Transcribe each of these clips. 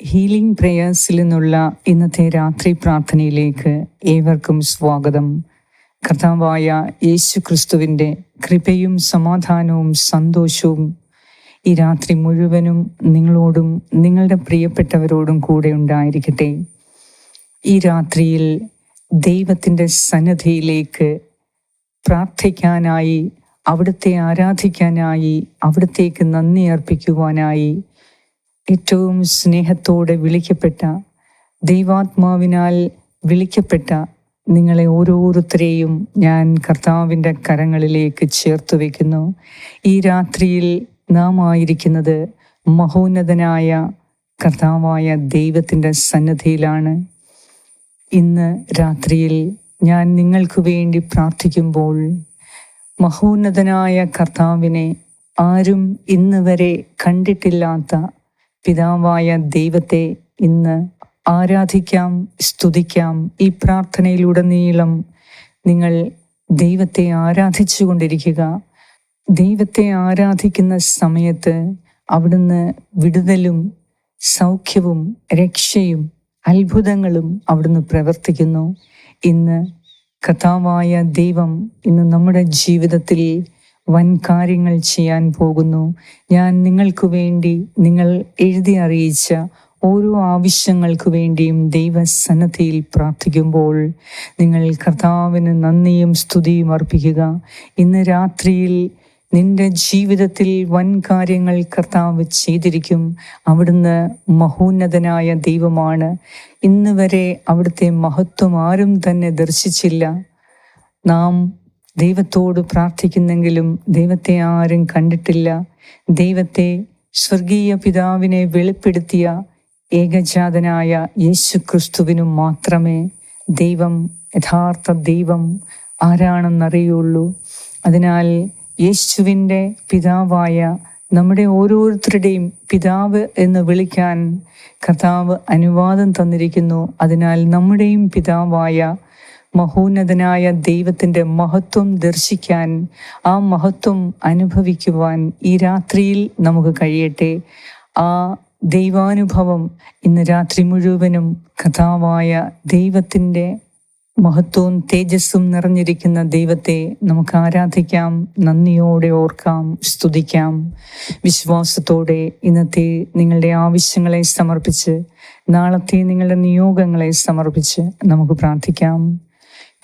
Healing പ്രേയേഴ്സിൽ നിന്നുള്ള ഇന്നത്തെ രാത്രി പ്രാർത്ഥനയിലേക്ക് ഏവർക്കും സ്വാഗതം. കർത്താവായ യേശു ക്രിസ്തുവിന്റെ കൃപയും സമാധാനവും സന്തോഷവും ഈ രാത്രി മുഴുവനും നിങ്ങളോടും നിങ്ങളുടെ പ്രിയപ്പെട്ടവരോടും കൂടെ ഉണ്ടായിരിക്കട്ടെ. ഈ രാത്രിയിൽ ദൈവത്തിന്റെ സന്നദ്ധിയിലേക്ക് പ്രാർത്ഥിക്കാനായി അവിടുത്തെ ആരാധിക്കാനായി അവിടത്തേക്ക് നന്ദി അർപ്പിക്കുവാനായി ഏറ്റവും സ്നേഹത്തോടെ വിളിക്കപ്പെട്ട ദൈവാത്മാവിനാൽ വിളിക്കപ്പെട്ട നിങ്ങളെ ഓരോരുത്തരെയും ഞാൻ കർത്താവിന്റെ കരങ്ങളിലേക്ക് ചേർത്ത് വയ്ക്കുന്നു ഈ രാത്രിയിൽ നാം ആയിരിക്കുന്നത് മഹോന്നതനായ കർത്താവായ ദൈവത്തിന്റെ സന്നദ്ധിയിലാണ് ഇന്ന് രാത്രിയിൽ ഞാൻ നിങ്ങൾക്ക് വേണ്ടി പ്രാർത്ഥിക്കുമ്പോൾ മഹോന്നതനായ കർത്താവിനെ ആരും ഇന്ന് വരെ കണ്ടിട്ടില്ലാത്ത പിതാവായ ദൈവത്തെ ഇന്ന് ആരാധിക്കാം സ്തുതിക്കാം. ഈ പ്രാർത്ഥനയിലൂടെ നീളം നിങ്ങൾ ദൈവത്തെ ആരാധിച്ചു കൊണ്ടിരിക്കുക. ദൈവത്തെ ആരാധിക്കുന്ന സമയത്ത് അവിടുന്ന് വിടുതലും സൗഖ്യവും രക്ഷയും അത്ഭുതങ്ങളും അവിടുന്ന് പ്രവർത്തിക്കുന്നു. ഇന്ന് കഥാവായ ദൈവം ഇന്ന് നമ്മുടെ ജീവിതത്തിൽ വൻ കാര്യങ്ങൾ ചെയ്യാൻ പോകുന്നു. ഞാൻ നിങ്ങൾക്കു വേണ്ടി നിങ്ങൾ എഴുതി അറിയിച്ച ഓരോ ആവശ്യങ്ങൾക്കു വേണ്ടിയും ദൈവസന്നദ്ധിയിൽ പ്രാർത്ഥിക്കുമ്പോൾ നിങ്ങൾ കർത്താവിന് നന്ദിയും സ്തുതിയും അർപ്പിക്കുക. ഇന്ന് രാത്രിയിൽ നിന്റെ ജീവിതത്തിൽ വൻ കാര്യങ്ങൾ കർത്താവ് ചെയ്തിരിക്കും. അവിടുന്ന് മഹോന്നതനായ ദൈവമാണ്. ഇന്ന് വരെ അവിടുത്തെ മഹത്വം ആരും തന്നെ ദർശിച്ചില്ല. നാം ദൈവത്തോട് പ്രാർത്ഥിക്കുന്നെങ്കിലും ദൈവത്തെ ആരും കണ്ടിട്ടില്ല. ദൈവത്തെ സ്വർഗീയ പിതാവിനെ വെളിപ്പെടുത്തിയ ഏകജാതനായ യേശു ക്രിസ്തുവിനും മാത്രമേ ദൈവം യഥാർത്ഥ ദൈവം ആരാണെന്നറിയുള്ളൂ. അതിനാൽ യേശുവിന്റെ പിതാവായ നമ്മുടെ ഓരോരുത്തരുടെയും പിതാവ് എന്ന് വിളിക്കാൻ കർത്താവ് അനുവാദം തന്നിരിക്കുന്നു. അതിനാൽ നമ്മുടെയും പിതാവായ മഹോന്നതനായ ദൈവത്തിന്റെ മഹത്വം ദർശിക്കാൻ ആ മഹത്വം അനുഭവിക്കുവാൻ ഈ രാത്രിയിൽ നമുക്ക് കഴിയട്ടെ. ആ ദൈവാനുഭവം ഇന്ന് രാത്രി മുഴുവനും കഥാവായ ദൈവത്തിന്റെ മഹത്വവും തേജസ്സും നിറഞ്ഞിരിക്കുന്ന ദൈവത്തെ നമുക്ക് ആരാധിക്കാം. നന്ദിയോടെ ഓർക്കാം സ്തുതിക്കാം. വിശ്വാസത്തോടെ ഇന്നത്തെ നിങ്ങളുടെ ആവശ്യങ്ങളെ സമർപ്പിച്ച് നാളത്തെ നിങ്ങളുടെ നിയോഗങ്ങളെ സമർപ്പിച്ച് നമുക്ക് പ്രാർത്ഥിക്കാം.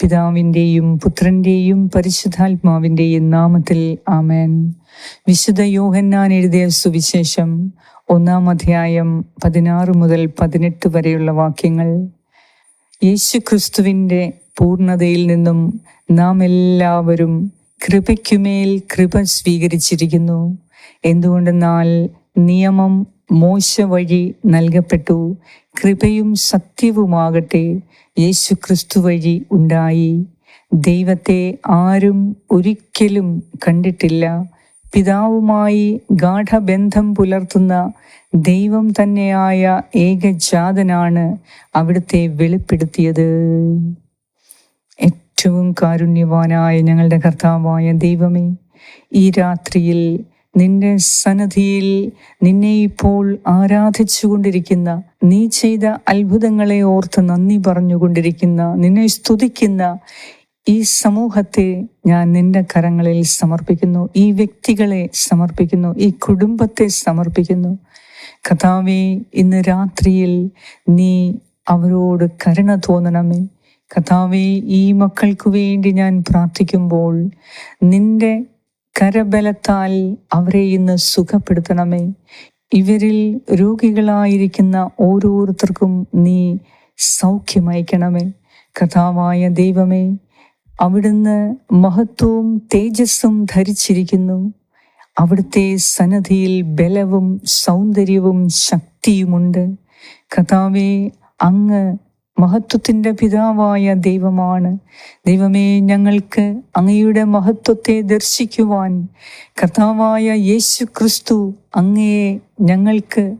പിതാവിന്റെയും പുത്രന്റെയും പരിശുദ്ധാത്മാവിന്റെയും നാമത്തിൽ ആമേൻ. വിശുദ്ധ യോഹന്നാൻ എഴുതിയ സുവിശേഷം ഒന്നാം അധ്യായം പതിനാറ് മുതൽ പതിനെട്ട് വരെയുള്ള വാക്യങ്ങൾ. യേശു ക്രിസ്തുവിന്റെ പൂർണതയിൽ നിന്നും നാം എല്ലാവരും കൃപയ്ക്കുമേൽ കൃപ സ്വീകരിച്ചിരിക്കുന്നു. എന്തുകൊണ്ടെന്നാൽ നിയമം മോശ വഴി നൽകപ്പെട്ടു. കൃപയും സത്യവുമാകട്ടെ യേശു ക്രിസ്തു വഴി ഉണ്ടായി. ദൈവത്തെ ആരും ഒരിക്കലും കണ്ടിട്ടില്ല. പിതാവുമായി ഗാഠബന്ധം പുലർത്തുന്ന ദൈവം തന്നെയായ ഏകജാതനാണ് അവിടുത്തെ വെളിപ്പെടുത്തിയത്. ഏറ്റവും കാരുണ്യവാനായ ഞങ്ങളുടെ കർത്താവായ ദൈവമേ ഈ രാത്രിയിൽ നിന്റെ സന്നദ്ധിയിൽ നിന്നെ ഇപ്പോൾ ആരാധിച്ചുകൊണ്ടിരിക്കുന്ന നീ ചെയ്ത അത്ഭുതങ്ങളെ ഓർത്ത് നന്ദി പറഞ്ഞുകൊണ്ടിരിക്കുന്ന നിന്നെ സ്തുതിക്കുന്ന ഈ സമൂഹത്തെ ഞാൻ നിന്റെ കരങ്ങളിൽ സമർപ്പിക്കുന്നു. ഈ വ്യക്തികളെ സമർപ്പിക്കുന്നു. ഈ കുടുംബത്തെ സമർപ്പിക്കുന്നു. കഥാവി ഇന്ന് രാത്രിയിൽ നീ അവരോട് കരുണ തോന്നണമേ. കഥാവി ഈ മക്കൾക്ക് വേണ്ടി ഞാൻ പ്രാർത്ഥിക്കുമ്പോൾ നിന്റെ കരബലത്താൽ അവരെ ഇന്ന് സുഖപ്പെടുത്തണമേ. ഇവരിൽ രോഗികളായിരിക്കുന്ന ഓരോരുത്തർക്കും നീ സൗഖ്യമയക്കണമേ. കഥാവായ ദൈവമേ അവിടുന്ന് മഹത്വവും തേജസ്സും ധരിച്ചിരിക്കുന്നു. അവിടുത്തെ സന്നദ്ധിയിൽ ബലവും സൗന്ദര്യവും ശക്തിയുമുണ്ട്. കഥാവേ അങ്ങ് മഹത്വത്തിന്റെ പിതാവായ ദൈവമാണ്. ദൈവമേ ഞങ്ങൾക്ക് അങ്ങയുടെ മഹത്വത്തെ ദർശിക്കുവാൻ കർത്താവായ യേശു ക്രിസ്തു അങ്ങയെ ഞങ്ങൾക്ക്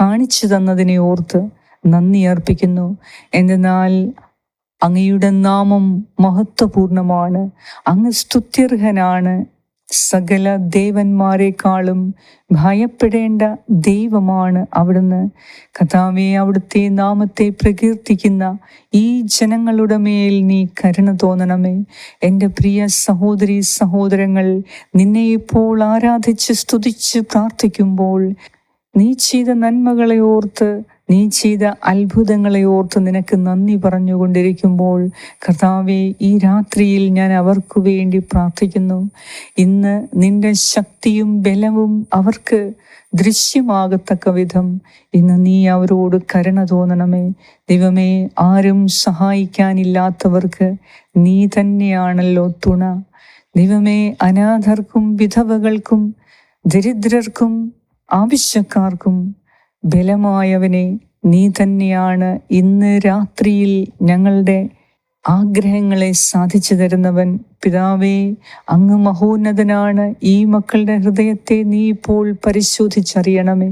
കാണിച്ചു തന്നതിനെ ഓർത്ത് നന്ദി അർപ്പിക്കുന്നു. എന്നാൽ അങ്ങയുടെ നാമം മഹത്വപൂർണമാണ്. അങ്ങ് സ്തുത്യർഹനാണ്. സകല ദേവന്മാരെക്കാളും ഭയപ്പെടേണ്ട ദൈവമാണ് അവിടുന്ന്. കഥാവെ അവിടുത്തെ നാമത്തെ പ്രകീർത്തിക്കുന്ന ഈ ജനങ്ങളുടെ മേൽ നീ കരുണ തോന്നണമേ. എന്റെ പ്രിയ സഹോദരി സഹോദരങ്ങൾ നിന്നെ ഇപ്പോൾ ആരാധിച്ച് സ്തുതിച്ച് പ്രാർത്ഥിക്കുമ്പോൾ നീ ചെയ്ത നന്മകളെ ഓർത്ത് നീ ചെയ്ത അത്ഭുതങ്ങളെ ഓർത്ത് നിനക്ക് നന്ദി പറഞ്ഞുകൊണ്ടിരിക്കുമ്പോൾ കർത്താവെ ഈ രാത്രിയിൽ ഞാൻ അവർക്കു വേണ്ടി പ്രാർത്ഥിക്കുന്നു. ഇന്ന് നിന്റെ ശക്തിയും ബലവും അവർക്ക് ദൃശ്യമാകത്തക്ക വിധം ഇന്ന് നീ അവരോട് കരുണ തോന്നണമേ. ദൈവമേ ആരും സഹായിക്കാനില്ലാത്തവർക്ക് നീ തന്നെയാണല്ലോ തുണ. ദൈവമേ അനാഥർക്കും വിധവകൾക്കും ദരിദ്രർക്കും ആവശ്യക്കാർക്കും ബലമായവനെ നീ തന്നെയാണ് ഇന്ന് രാത്രിയിൽ ഞങ്ങളുടെ ആഗ്രഹങ്ങളെ സാധിച്ചു തരുന്നവൻ. പിതാവേ അങ്ങ് മഹോന്നതനാണ്. ഈ മക്കളുടെ ഹൃദയത്തെ നീ ഇപ്പോൾ പരിശോധിച്ചറിയണമേ.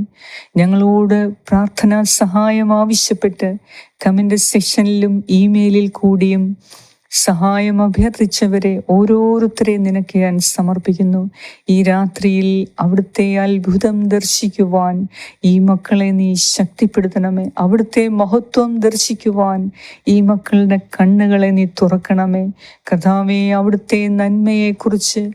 ഞങ്ങളോട് പ്രാർത്ഥനാ സഹായം ആവശ്യപ്പെട്ട് കമന്റ് സെക്ഷനിലും ഇമെയിലിൽ കൂടിയും സഹായം അഭ്യർത്ഥിച്ചവരെ ഓരോരുത്തരെ നിനക്ക് ഞാൻ സമർപ്പിക്കുന്നു. ഈ രാത്രിയിൽ അവിടുത്തെ അത്ഭുതം ദർശിക്കുവാൻ ഈ മക്കളെ നീ ശക്തിപ്പെടുത്തണമേ. അവിടുത്തെ മഹത്വം ദർശിക്കുവാൻ ഈ മക്കളുടെ കണ്ണുകളെ നീ തുറക്കണമേ. കഥാവെ അവിടുത്തെ നന്മയെക്കുറിച്ച്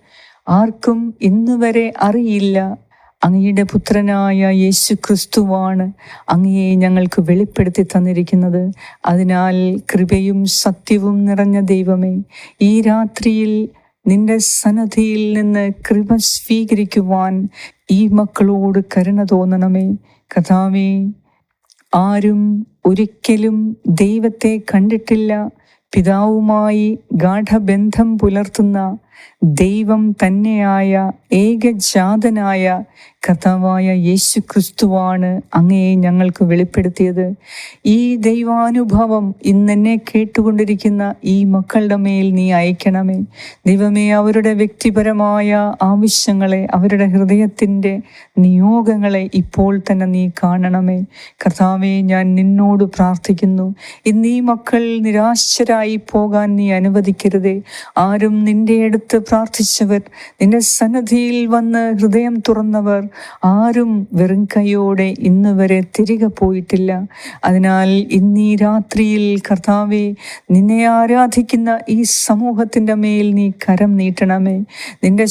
ആർക്കും ഇന്നുവരെ അറിയില്ല. അങ്ങയുടെ പുത്രനായ യേശു ക്രിസ്തുവാണ് അങ്ങയെ ഞങ്ങൾക്ക് വെളിപ്പെടുത്തി തന്നിരിക്കുന്നത്. അതിനാൽ കൃപയും സത്യവും നിറഞ്ഞ ദൈവമേ ഈ രാത്രിയിൽ നിന്റെ സന്നദ്ധിയിൽ നിന്ന് കൃപ സ്വീകരിക്കുവാൻ ഈ മക്കളോട് കരുണ തോന്നണമേ. കഥാവേ ആരും ഒരിക്കലും ദൈവത്തെ കണ്ടിട്ടില്ല. പിതാവുമായി ഗാഠബന്ധം പുലർത്തുന്ന ദൈവം തന്നെയായ ഏകജാതനായ കഥാവായ യേശു ക്രിസ്തുവാണ് അങ്ങയെ ഞങ്ങൾക്ക് വെളിപ്പെടുത്തിയത്. ഈ ദൈവാനുഭവം ഇന്നെന്നെ കേട്ടുകൊണ്ടിരിക്കുന്ന ഈ മക്കളുടെ മേൽ നീ അയക്കണമേ. ദൈവമേ അവരുടെ വ്യക്തിപരമായ ആവശ്യങ്ങളെ അവരുടെ ഹൃദയത്തിന്റെ നിയോഗങ്ങളെ ഇപ്പോൾ തന്നെ നീ കാണണമേ. കർത്താവെ ഞാൻ നിന്നോട് പ്രാർത്ഥിക്കുന്നു. ഇന്ന് മക്കൾ നിരാശരായി പോകാൻ നീ അനുവദിക്കരുതേ. ആരും നിന്റെ അടുത്ത് പ്രാർത്ഥിച്ചവർ നിന്റെ സന്നദ്ധിയിൽ വന്ന് ഹൃദയം തുറന്നവർ ആരും വെറും കൈയോടെ ഇന്ന് വരെ തിരികെ പോയിട്ടില്ല. അതിനാൽ ഇന്നീ രാത്രിയിൽ കർത്താവെ നിന്നെ ആരാധിക്കുന്ന ഈ സമൂഹത്തിന്റെ മേൽ നീ കരം നീട്ടണമേ. നിന്റെ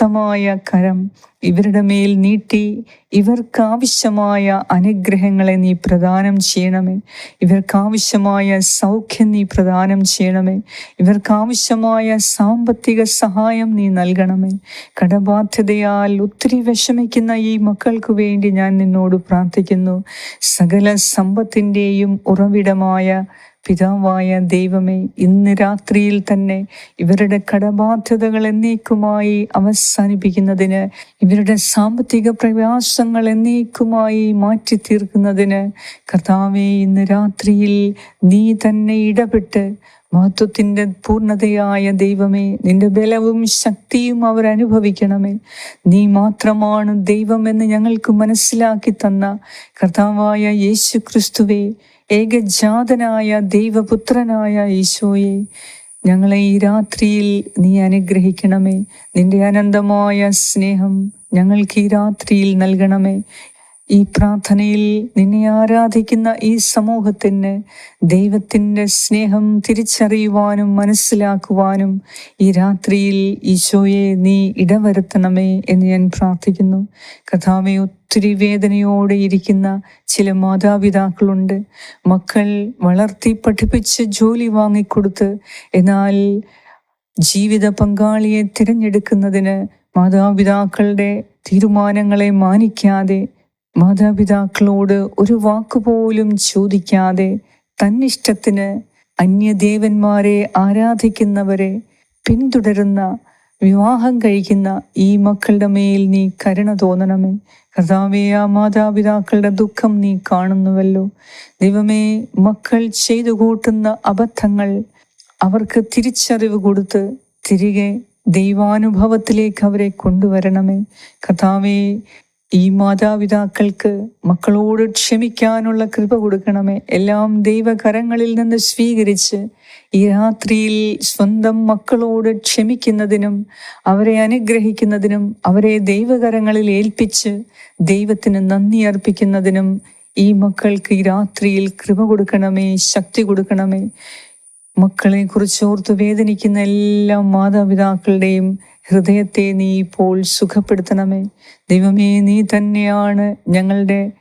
ശക്തമായ കരം ഇവരുടെ മേൽ നീട്ടി ഇവർക്കാവശ്യമായ അനുഗ്രഹങ്ങളെ നീ പ്രദാനം ചെയ്യണമേ. ഇവർക്കാവശ്യമായ സൗഖ്യം നീ പ്രദാനം ചെയ്യണമേ. ഇവർക്കാവശ്യമായ സാമ്പത്തിക സഹായം നീ നൽകണമേ. കടബാധ്യതയാൽ ഒത്തിരി വിഷമിക്കുന്ന ഈ മക്കൾക്ക് വേണ്ടി ഞാൻ നിന്നോട് പ്രാർത്ഥിക്കുന്നു. സകല സമ്പത്തിന്റെയും ഉറവിടമായ പിതാവായ ദൈവമേ ഇന്ന് രാത്രിയിൽ തന്നെ ഇവരുടെ കടബാധ്യതകൾ എന്നേക്കുമായി അവസാനിപ്പിക്കുന്നതിന് ഇവരുടെ സാമ്പത്തിക പ്രയാസങ്ങൾ എന്നേക്കുമായി മാറ്റി തീർക്കുന്നതിന് കർത്താവെ ഇന്ന് രാത്രിയിൽ നീ തന്നെ ഇടപെട്ട് മഹത്വത്തിന്റെ പൂർണതയായ ദൈവമേ നിന്റെ ബലവും ശക്തിയും അവർ അനുഭവിക്കണമേ. നീ മാത്രമാണ് ദൈവമെന്ന് ഞങ്ങൾക്ക് മനസ്സിലാക്കി തന്ന കർത്താവായ യേശു ക്രിസ്തുവേ ഏകജാതനായ ദൈവപുത്രനായ ഈശോയെ ഞങ്ങളെ ഈ രാത്രിയിൽ നീ അനുഗ്രഹിക്കണമേ. നിന്റെ അനന്തമായ സ്നേഹം ഞങ്ങൾക്ക് ഈ രാത്രിയിൽ നൽകണമേ. ഈ പ്രാർത്ഥനയിൽ നിന്നെ ആരാധിക്കുന്ന ഈ സമൂഹത്തിന് ദൈവത്തിന്റെ സ്നേഹം തിരിച്ചറിയുവാനും മനസ്സിലാക്കുവാനും ഈ രാത്രിയിൽ ഈശോയെ നീ ഇടവരുത്തണമേ എന്ന് ഞാൻ പ്രാർത്ഥിക്കുന്നു. കഥാവെ ഒത്തിരി വേദനയോടെ ഇരിക്കുന്ന ചില മാതാപിതാക്കളുണ്ട്. മക്കൾ വളർത്തി പഠിപ്പിച്ച് ജോലി വാങ്ങിക്കൊടുത്ത് എന്നാൽ ജീവിത പങ്കാളിയെ തിരഞ്ഞെടുക്കുന്നതിന് മാതാപിതാക്കളുടെ തീരുമാനങ്ങളെ മാനിക്കാതെ മാതാപിതാക്കളോട് ഒരു വാക്കുപോലും ചോദിക്കാതെ തന്നിഷ്ടത്തിന് അന്യദേവന്മാരെ ആരാധിക്കുന്നവരെ പിന്തുടരുന്ന വിവാഹം കഴിക്കുന്ന ഈ മക്കളുടെ മേൽ നീ കരുണ തോന്നണമേ. കർത്താവേ ആ മാതാപിതാക്കളുടെ ദുഃഖം നീ കാണുന്നുവല്ലോ. ദൈവമേ മക്കൾ ചെയ്തു കൂട്ടുന്ന അബദ്ധങ്ങൾ അവർക്ക് തിരിച്ചറിവ് കൊടുത്ത് തിരികെ ദൈവാനുഭവത്തിലേക്ക് അവരെ കൊണ്ടുവരണമേ. കഥാവേ ഈ മാതാപിതാക്കൾക്ക് മക്കളോട് ക്ഷമിക്കാനുള്ള കൃപ കൊടുക്കണമേ. എല്ലാം ദൈവകരങ്ങളിൽ നിന്ന് സ്വീകരിച്ച് ഈ രാത്രിയിൽ സ്വന്തം മക്കളോട് ക്ഷമിക്കുന്നതിനും അവരെ അനുഗ്രഹിക്കുന്നതിനും അവരെ ദൈവകരങ്ങളിൽ ഏൽപ്പിച്ച് ദൈവത്തിന് നന്ദി അർപ്പിക്കുന്നതിനും ഈ മക്കൾക്ക് ഈ രാത്രിയിൽ കൃപ കൊടുക്കണമേ ശക്തി കൊടുക്കണമേ. മക്കളെ കുറിച്ച് ഓർത്ത് വേദനിക്കുന്ന എല്ലാ മാതാപിതാക്കളുടെയും ഹൃദയത്തെ നീ ഇപ്പോൾ സുഖപ്പെടുത്തണമേ. ദൈവമേ നീ തന്നെയാണ് ഞങ്ങളുടെ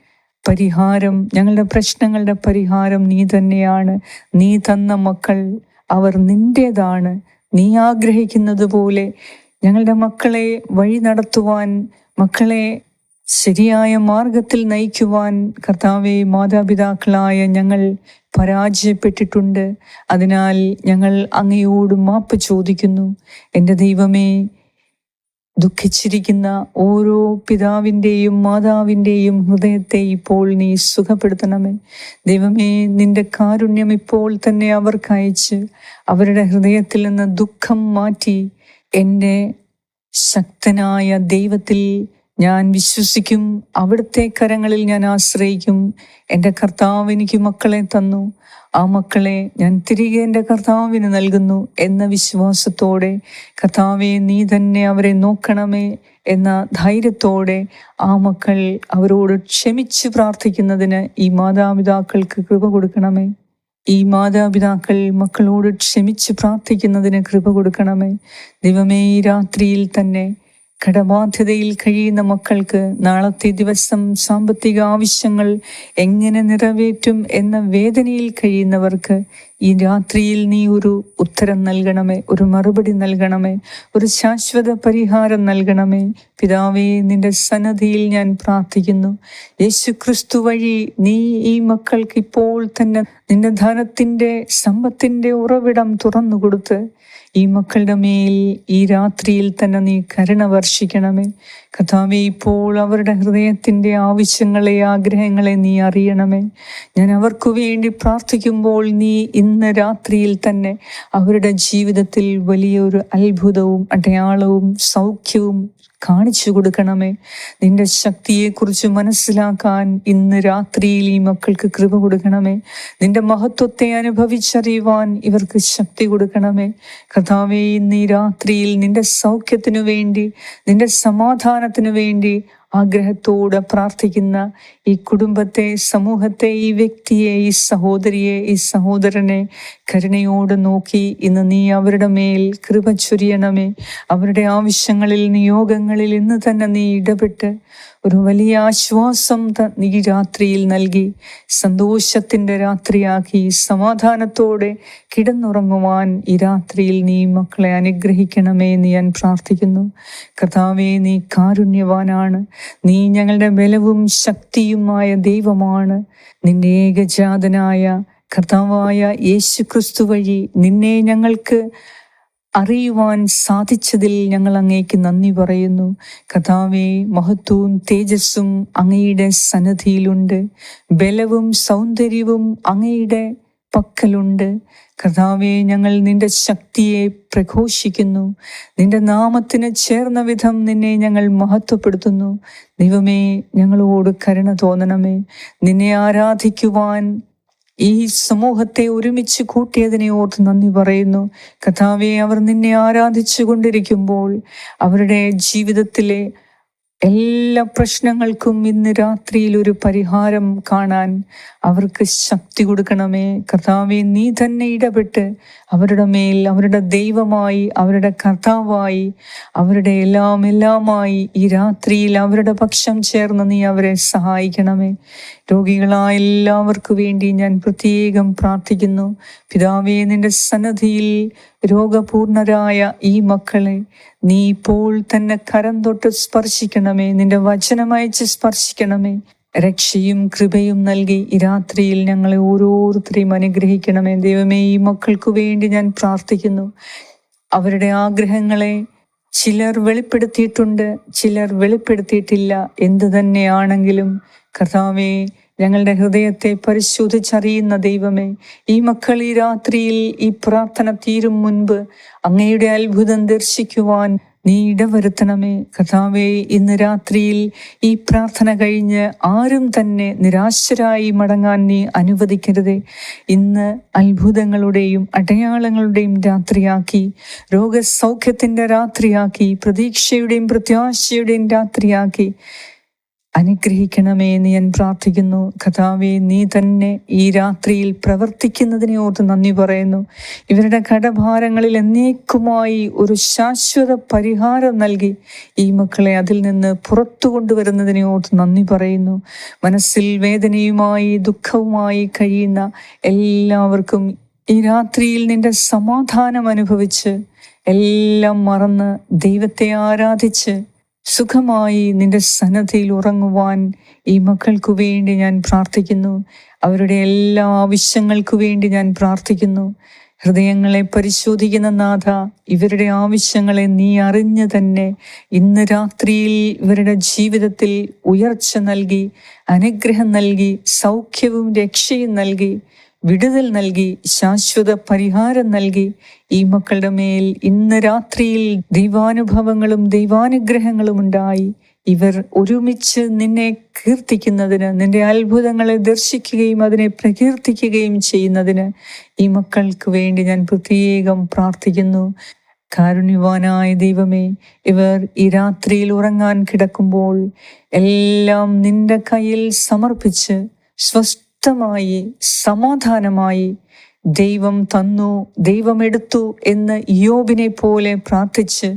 പരിഹാരം. ഞങ്ങളുടെ പ്രശ്നങ്ങളുടെ പരിഹാരം നീ തന്നെയാണ്. നീ തന്ന മക്കൾ അവർ നിന്റേതാണ്. നീ ആഗ്രഹിക്കുന്നത് പോലെ ഞങ്ങളുടെ മക്കളെ വഴി നടത്തുവാൻ മക്കളെ ശരിയായ മാർഗത്തിൽ നയിക്കുവാൻ കർത്താവെ മാതാപിതാക്കളായ ഞങ്ങൾ പരാജയപ്പെട്ടിട്ടുണ്ട്. അതിനാൽ ഞങ്ങൾ അങ്ങയോട് മാപ്പ് ചോദിക്കുന്നു. എന്റെ ദൈവമേ ദുഃഖിച്ചിരിക്കുന്ന ഓരോ പിതാവിന്റെയും മാതാവിന്റെയും ഹൃദയത്തെ ഇപ്പോൾ നീ സുഖപ്പെടുത്തണമേ. ദൈവമേ നിന്റെ കാരുണ്യം ഇപ്പോൾ തന്നെ അവർക്ക് അയച്ച് അവരുടെ ഹൃദയത്തിൽ നിന്ന് ദുഃഖം മാറ്റി എന്റെ ശക്തനായ ദൈവത്തിൽ ഞാൻ വിശ്വസിക്കും അവിടുത്തെ കരങ്ങളിൽ ഞാൻ ആശ്രയിക്കും. എന്റെ കർത്താവ് എനിക്ക് മക്കളെ തന്നു. ആ മക്കളെ ഞാൻ തിരികെ എന്റെ കർത്താവിന് നൽകുന്നു എന്ന വിശ്വാസത്തോടെ കർത്താവെ നീ തന്നെ അവരെ നോക്കണമേ എന്ന ധൈര്യത്തോടെ ആ മക്കൾ അവരോട് ക്ഷമിച്ച് പ്രാർത്ഥിക്കുന്നതിന് ഈ മാതാപിതാക്കൾക്ക് കൃപ കൊടുക്കണമേ. ഈ മാതാപിതാക്കൾ മക്കളോട് ക്ഷമിച്ച് പ്രാർത്ഥിക്കുന്നതിന് കൃപ കൊടുക്കണമേ. ദൈവമേ ഈ രാത്രിയിൽ തന്നെ കടബാധ്യതയിൽ കഴിയുന്ന മക്കൾക്ക് നാളത്തെ ദിവസം സാമ്പത്തിക ആവശ്യങ്ങൾ എങ്ങനെ നിറവേറ്റും എന്ന വേദനയിൽ കഴിയുന്നവർക്ക് ഈ രാത്രിയിൽ നീ ഒരു ഉത്തരം നൽകണമേ ഒരു മറുപടി നൽകണമേ ഒരു ശാശ്വത പരിഹാരം നൽകണമേ. പിതാവേ നിന്റെ സന്നദ്ധിയിൽ ഞാൻ പ്രാർത്ഥിക്കുന്നു. യേശു ക്രിസ്തു വഴി നീ ഈ മക്കൾക്ക് ഇപ്പോൾ തന്നെ നിന്റെ ധനത്തിന്റെ സമ്പത്തിന്റെ ഉറവിടം തുറന്നു കൊടുത്ത് ഈ മക്കളുടെ മേൽ ഈ രാത്രിയിൽ തന്നെ നീ കരുണ വർഷിക്കണമേ. കഥാവെ ഇപ്പോൾ അവരുടെ ഹൃദയത്തിന്റെ ആവശ്യങ്ങളെ ആഗ്രഹങ്ങളെ നീ അറിയണമേ. ഞാൻ അവർക്ക് വേണ്ടി പ്രാർത്ഥിക്കുമ്പോൾ നീ ഇന്ന് രാത്രിയിൽ തന്നെ അവരുടെ ജീവിതത്തിൽ വലിയൊരു അത്ഭുതവും അടയാളവും സൗഖ്യവും കാണിച്ചു കൊടുക്കണമേ. നിന്റെ ശക്തിയെക്കുറിച്ച് മനസ്സിലാക്കാൻ ഇന്ന് രാത്രിയിൽ ഈ മക്കൾക്ക് കൃപ കൊടുക്കണമേ. നിന്റെ മഹത്വത്തെ അനുഭവിച്ചറിയുവാൻ ഇവർക്ക് ശക്തി കൊടുക്കണമേ. കഥാവേ ഇന്ന് ഈ രാത്രിയിൽ നിന്റെ സൗഖ്യത്തിനു വേണ്ടി നിന്റെ സമാധാനത്തിനു വേണ്ടി ആഗ്രഹത്തോടെ പ്രാർത്ഥിക്കുന്ന ഈ കുടുംബത്തെ സമൂഹത്തെ ഈ വ്യക്തിയെ ഈ സഹോദരിയെ ഈ സഹോദരനെ കരുണയോട് നോക്കി ഇന്ന് നീ അവരുടെ മേൽ കൃപ ചൊരിയണമേ. അവരുടെ ആവശ്യങ്ങളിൽ നിയോഗങ്ങളിൽ ഇന്ന് തന്നെ നീ ഇടപെട്ട് ഒരു വലിയ ആശ്വാസം നീ രാത്രിയിൽ നൽകി. സന്തോഷത്തിന്റെ രാത്രിയാക്കി. സമാധാനത്തോടെ കിടന്നുറങ്ങുവാൻ ഈ രാത്രിയിൽ നീ മക്കളെ അനുഗ്രഹിക്കണമേ എന്ന് ഞാൻ പ്രാർത്ഥിക്കുന്നു. കർത്താവേ നീ കാരുണ്യവാനാണ്. നീ ഞങ്ങളുടെ ബലവും ശക്തിയുമായ ദൈവമാണ്. നിന്റെ ഏകജാതനായ കർത്താവായ യേശു ക്രിസ്തു വഴി നിന്നെ ഞങ്ങൾക്ക് അറിയുവാൻ സാധിച്ചതിൽ ഞങ്ങൾ അങ്ങേക്ക് നന്ദി പറയുന്നു. കഥാവെ മഹത്വവും തേജസ്സും അങ്ങയുടെ സന്നദ്ധിയിലുണ്ട് ബലവും സൗന്ദര്യവും അങ്ങയുടെ പക്കലുണ്ട്. കഥാവെ ഞങ്ങൾ നിന്റെ ശക്തിയെ പ്രഘോഷിക്കുന്നു. നിന്റെ നാമത്തിന് ചേർന്ന വിധം നിന്നെ ഞങ്ങൾ മഹത്വപ്പെടുത്തുന്നു. ദൈവമേ ഞങ്ങളോട് കരുണ തോന്നണമേ. നിന്നെ ആരാധിക്കുവാൻ ഈ സമൂഹത്തെ ഒരുമിച്ച് കൂട്ടിയതിനെ ഓർത്ത് നന്ദി പറയുന്നു. കഥാവെ അവർ നിന്നെ ആരാധിച്ചു കൊണ്ടിരിക്കുമ്പോൾ അവരുടെ ജീവിതത്തിലെ എല്ലാ പ്രശ്നങ്ങൾക്കും ഇന്ന് രാത്രിയിൽ ഒരു പരിഹാരം കാണാൻ അവർക്ക് ശക്തി കൊടുക്കണമേ. കർത്താവെ നീ തന്നെ ഇടപെട്ട് അവരുടെ മേൽ അവരുടെ ദൈവമായി അവരുടെ കർത്താവായി അവരുടെ എല്ലാം എല്ലാമായി ഈ രാത്രിയിൽ അവരുടെ പക്ഷം ചേർന്ന് നീ അവരെ സഹായിക്കണമേ. രോഗികളായ എല്ലാവർക്കു വേണ്ടി ഞാൻ പ്രത്യേകം പ്രാർത്ഥിക്കുന്നു. പിതാവേ നിന്റെ സന്നദ്ധിയിൽ രോഗപൂർണരായ ഈ മക്കളെ നീ ഇപ്പോൾ തന്നെ കരം തൊട്ട് സ്പർശിക്കണമേ. നിന്റെ വചനമയച്ച് സ്പർശിക്കണമേ. രക്ഷയും കൃപയും നൽകി ഈ രാത്രിയിൽ ഞങ്ങളെ ഓരോരുത്തരെയും അനുഗ്രഹിക്കണമേ. ദൈവമേ ഈ മക്കൾക്കു വേണ്ടി ഞാൻ പ്രാർത്ഥിക്കുന്നു. അവരുടെ ആഗ്രഹങ്ങളെ ചിലർ വെളിപ്പെടുത്തിയിട്ടുണ്ട് ചിലർ വെളിപ്പെടുത്തിയിട്ടില്ല. എന്തു തന്നെയാണെങ്കിലും കർത്താവേ ഞങ്ങളുടെ ഹൃദയത്തെ പരിശോധിച്ചറിയുന്ന ദൈവമേ ഈ മക്കൾ ഈ രാത്രിയിൽ ഈ പ്രാർത്ഥന തീരും മുൻപ് അങ്ങയുടെ അത്ഭുതം ദർശിക്കുവാൻ നീ ഇടവരുത്തണമേ കഥാവേ ഇന്ന് രാത്രിയിൽ ഈ പ്രാർത്ഥന കഴിഞ്ഞ് ആരും തന്നെ നിരാശരായി മടങ്ങാൻ നീ അനുവദിക്കരുതേ. ഇന്ന് അത്ഭുതങ്ങളുടെയും അടയാളങ്ങളുടെയും രാത്രിയാക്കി രോഗസൗഖ്യത്തിന്റെ രാത്രിയാക്കി പ്രതീക്ഷയുടെയും പ്രത്യാശയുടെയും രാത്രിയാക്കി അനുഗ്രഹിക്കണമേ എന്ന് ഞാൻ പ്രാർത്ഥിക്കുന്നു. കഥാവെ നീ തന്നെ ഈ രാത്രിയിൽ പ്രവർത്തിക്കുന്നതിനെ ഓർത്ത് നന്ദി പറയുന്നു. ഇവരുടെ കടഭാരങ്ങളിൽ എന്നേക്കുമായി ഒരു ശാശ്വത പരിഹാരം നൽകി ഈ മക്കളെ അതിൽ നിന്ന് പുറത്തു കൊണ്ടുവരുന്നതിനെ ഓർത്ത് നന്ദി പറയുന്നു. മനസ്സിൽ വേദനയുമായി ദുഃഖവുമായി കഴിയുന്ന എല്ലാവർക്കും ഈ രാത്രിയിൽ നിന്റെ സമാധാനം അനുഭവിച്ച് എല്ലാം മറന്ന് ദൈവത്തെ ആരാധിച്ച് സുഖമായി നിന്റെ സന്നദ്ധയിൽ ഉറങ്ങുവാൻ ഈ മക്കൾക്കു വേണ്ടി ഞാൻ പ്രാർത്ഥിക്കുന്നു. അവരുടെ എല്ലാ ആവശ്യങ്ങൾക്കു വേണ്ടി ഞാൻ പ്രാർത്ഥിക്കുന്നു. ഹൃദയങ്ങളെ പരിശോധിക്കുന്ന നാഥ ഇവരുടെ ആവശ്യങ്ങളെ നീ അറിഞ്ഞു തന്നെ ഇന്ന് രാത്രിയിൽ ഇവരുടെ ജീവിതത്തിൽ ഉയർച്ച നൽകി അനുഗ്രഹം നൽകി സൗഖ്യവും രക്ഷയും നൽകി. വിടുതൽ നൽകി ശാശ്വത പരിഹാരം നൽകി. ഈ മക്കളുടെ മേൽ ഇന്ന് രാത്രിയിൽ ദൈവാനുഭവങ്ങളും ദൈവാനുഗ്രഹങ്ങളും ഉണ്ടായി. ഇവർ ഒരുമിച്ച് നിന്നെ കീർത്തിക്കുന്നതിന് നിന്റെ അത്ഭുതങ്ങളെ ദർശിക്കുകയും അതിനെ പ്രകീർത്തിക്കുകയും ചെയ്യുന്നതിന് ഈ മക്കൾക്ക് വേണ്ടി ഞാൻ പ്രത്യേകം പ്രാർത്ഥിക്കുന്നു. കാരുണ്യവാനായ ദൈവമേ ഇവർ ഈ രാത്രിയിൽ ഉറങ്ങാൻ കിടക്കുമ്പോൾ എല്ലാം നിന്റെ കയ്യിൽ സമർപ്പിച്ച് സ്വസ്ഥമായി സമാധാനമായി ദൈവം തന്നു ദൈവമെടുത്തു എന്ന് യോബിനെ പോലെ പ്രാർത്ഥിച്ച്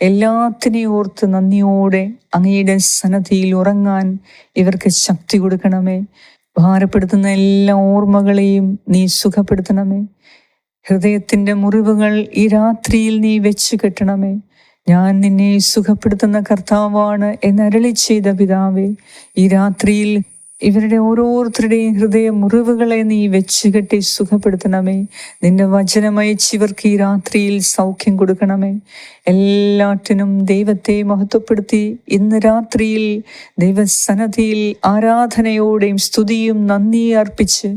എല്ലാത്തിനെയും ഓർത്ത് നന്ദിയോടെ അങ്ങയുടെ സന്നദ്ധിയിൽ ഉറങ്ങാൻ ഇവർക്ക് ശക്തി കൊടുക്കണമേ. ഭാരപ്പെടുത്തുന്ന എല്ലാ ഓർമ്മകളെയും നീ സുഖപ്പെടുത്തണമേ. ഹൃദയത്തിന്റെ മുറിവുകൾ ഈ രാത്രിയിൽ നീ വെച്ച് കെട്ടണമേ. ഞാൻ നിന്നെ സുഖപ്പെടുത്തുന്ന കർത്താവാണ് എന്നരളി ചെയ്ത പിതാവേ ഈ രാത്രിയിൽ ഇവരുടെ ഓരോരുത്തരുടെയും ഹൃദയ മുറിവുകളെ നീ വെച്ച് കെട്ടി സുഖപ്പെടുത്തണമേ. നിന്റെ വചനമയച്ച് ഇവർക്ക് ഈ രാത്രിയിൽ സൗഖ്യം കൊടുക്കണമേ. എല്ലാറ്റിനും ദൈവത്തെ മഹത്വപ്പെടുത്തി ഇന്ന് രാത്രിയിൽ ദൈവസന്നദ്ധിയിൽ ആരാധനയോടെയും സ്തുതിയും നന്ദി അർപ്പിച്ച്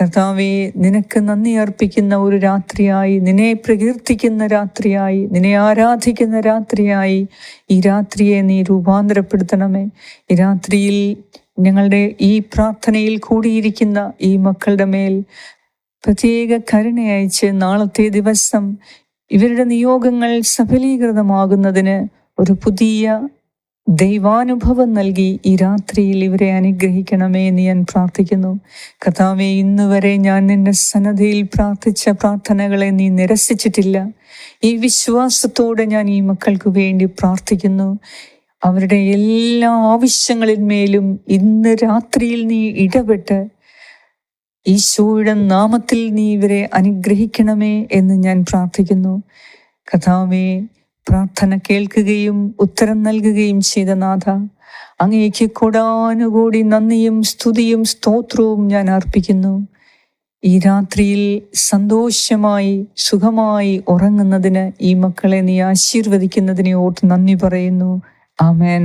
കർത്താവെ നിനക്ക് നന്ദി അർപ്പിക്കുന്ന ഒരു രാത്രിയായി നിന്നെ പ്രകീർത്തിക്കുന്ന രാത്രിയായി നിന്നെ ആരാധിക്കുന്ന രാത്രിയായി ഈ രാത്രിയെ നീ രൂപാന്തരപ്പെടുത്തണമേ. ഈ രാത്രിയിൽ ഞങ്ങളുടെ ഈ പ്രാർത്ഥനയിൽ കൂടിയിരിക്കുന്ന ഈ മക്കളുടെ മേൽ പ്രത്യേക കരുണയച്ച് നാളത്തെ ദിവസം ഇവരുടെ നിയോഗങ്ങൾ സഫലീകൃതമാകുന്നതിന് ഒരു പുതിയ ദൈവാനുഭവം നൽകി ഈ രാത്രിയിൽ ഇവരെ അനുഗ്രഹിക്കണമേ എന്ന് ഞാൻ പ്രാർത്ഥിക്കുന്നു. കഥാവെ ഇന്ന് വരെ ഞാൻ നിന്റെ സന്നദ്ധയിൽ പ്രാർത്ഥിച്ച പ്രാർത്ഥനകളെ നീ നിരസിച്ചിട്ടില്ല. ഈ വിശ്വാസത്തോടെ ഞാൻ ഈ മക്കൾക്ക് വേണ്ടി പ്രാർത്ഥിക്കുന്നു. അവരുടെ എല്ലാ ആവശ്യങ്ങളിന്മേലും ഇന്ന് രാത്രിയിൽ നീ ഇടപെട്ട് ഈശോയുടെ നാമത്തിൽ നീ ഇവരെ അനുഗ്രഹിക്കണമേ എന്ന് ഞാൻ പ്രാർത്ഥിക്കുന്നു. കഥാവേ പ്രാർത്ഥന കേൾക്കുകയും ഉത്തരം നൽകുകയും ചെയ്ത നാഥ അങ്ങേക്ക് കൊടാനുകൂടി നന്ദിയും സ്തുതിയും സ്തോത്രവും ഞാൻ അർപ്പിക്കുന്നു. ഈ രാത്രിയിൽ സന്തോഷമായി സുഖമായി ഉറങ്ങുന്നതിന് ഈ മക്കളെ നീ ആശീർവദിക്കുന്നതിനെ ഓർത്ത് നന്ദി പറയുന്നു. ആമേൻ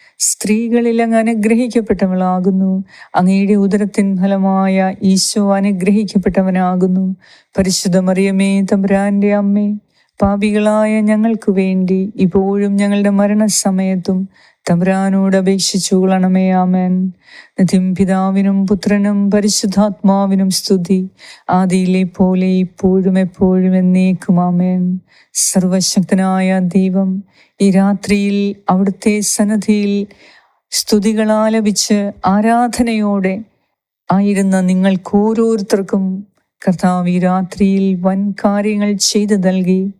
സ്ത്രീകളിൽ അങ്ങ് അനുഗ്രഹിക്കപ്പെട്ടവളാകുന്നു. അങ്ങയുടെ ഉദരത്തിൻ ഫലമായ ഈശോ അനുഗ്രഹിക്കപ്പെട്ടവനാകുന്നു. പരിശുദ്ധ മറിയമേ തമ്പുരാന്റെ അമ്മേ പാപികളായ ഞങ്ങൾക്ക് വേണ്ടി ഇപ്പോഴും ഞങ്ങളുടെ മരണസമയത്തും തമ്പുരാനോട് അപേക്ഷിച്ചു കൊള്ളണമേ ആമേൻ. നിത്യം പിതാവിനും പുത്രനും പരിശുദ്ധാത്മാവിനും സ്തുതി. ആദിയിലെ പോലെ ഇപ്പോഴും എപ്പോഴും എന്നേക്കും ആമേൻ. സർവശക്തനായ ദൈവം ഈ രാത്രിയിൽ അവിടുത്തെ സന്നദ്ധിയിൽ സ്തുതികൾ ആലപിച്ച് ആരാധനയോടെ ആയിരുന്ന നിങ്ങൾക്ക് ഓരോരുത്തർക്കും കർത്താവ് ഈ രാത്രിയിൽ വൻ കാര്യങ്ങൾ ചെയ്തു നൽകി.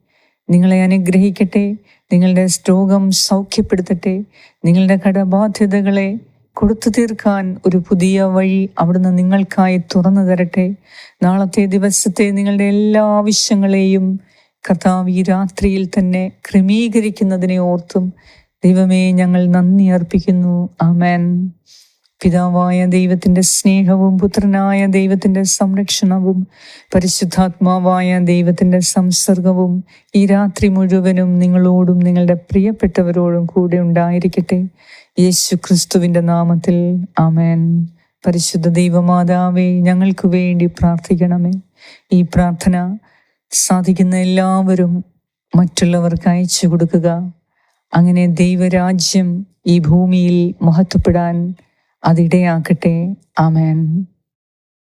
നിങ്ങളെ അനുഗ്രഹിക്കട്ടെ. നിങ്ങളുടെ രോഗം സൗഖ്യപ്പെടുത്തട്ടെ. നിങ്ങളുടെ കടബാധ്യതകളെ കൊടുത്തു തീർക്കാൻ ഒരു പുതിയ വഴി അവിടുന്ന് നിങ്ങൾക്കായി തുറന്നു തരട്ടെ. നാളത്തെ ദിവസത്തെ നിങ്ങളുടെ എല്ലാ ആവശ്യങ്ങളെയും കർത്താവ് ഈ രാത്രിയിൽ തന്നെ ക്രമീകരിക്കുന്നതിനെ ഓർത്തും ദൈവമേ ഞങ്ങൾ നന്ദി അർപ്പിക്കുന്നു. ആമേൻ. പിതാവായ ദൈവത്തിന്റെ സ്നേഹവും പുത്രനായ ദൈവത്തിന്റെ സംരക്ഷണവും പരിശുദ്ധാത്മാവായ ദൈവത്തിന്റെ സംസർഗവും ഈ രാത്രി മുഴുവനും നിങ്ങളോടും നിങ്ങളുടെ പ്രിയപ്പെട്ടവരോടും കൂടെ ഉണ്ടായിരിക്കട്ടെ. യേശു ക്രിസ്തുവിന്റെ നാമത്തിൽ. ആമേൻ. പരിശുദ്ധ ദൈവമാതാവേ ഞങ്ങൾക്ക് വേണ്ടി പ്രാർത്ഥിക്കണമേ. ഈ പ്രാർത്ഥന സാധിക്കുന്ന എല്ലാവരും മറ്റുള്ളവർക്ക് അയച്ചു കൊടുക്കുക. അങ്ങനെ ദൈവരാജ്യം ഈ ഭൂമിയിൽ മഹത്വപ്പെടാൻ അതിടയാക്കട്ടെ ആമേൻ.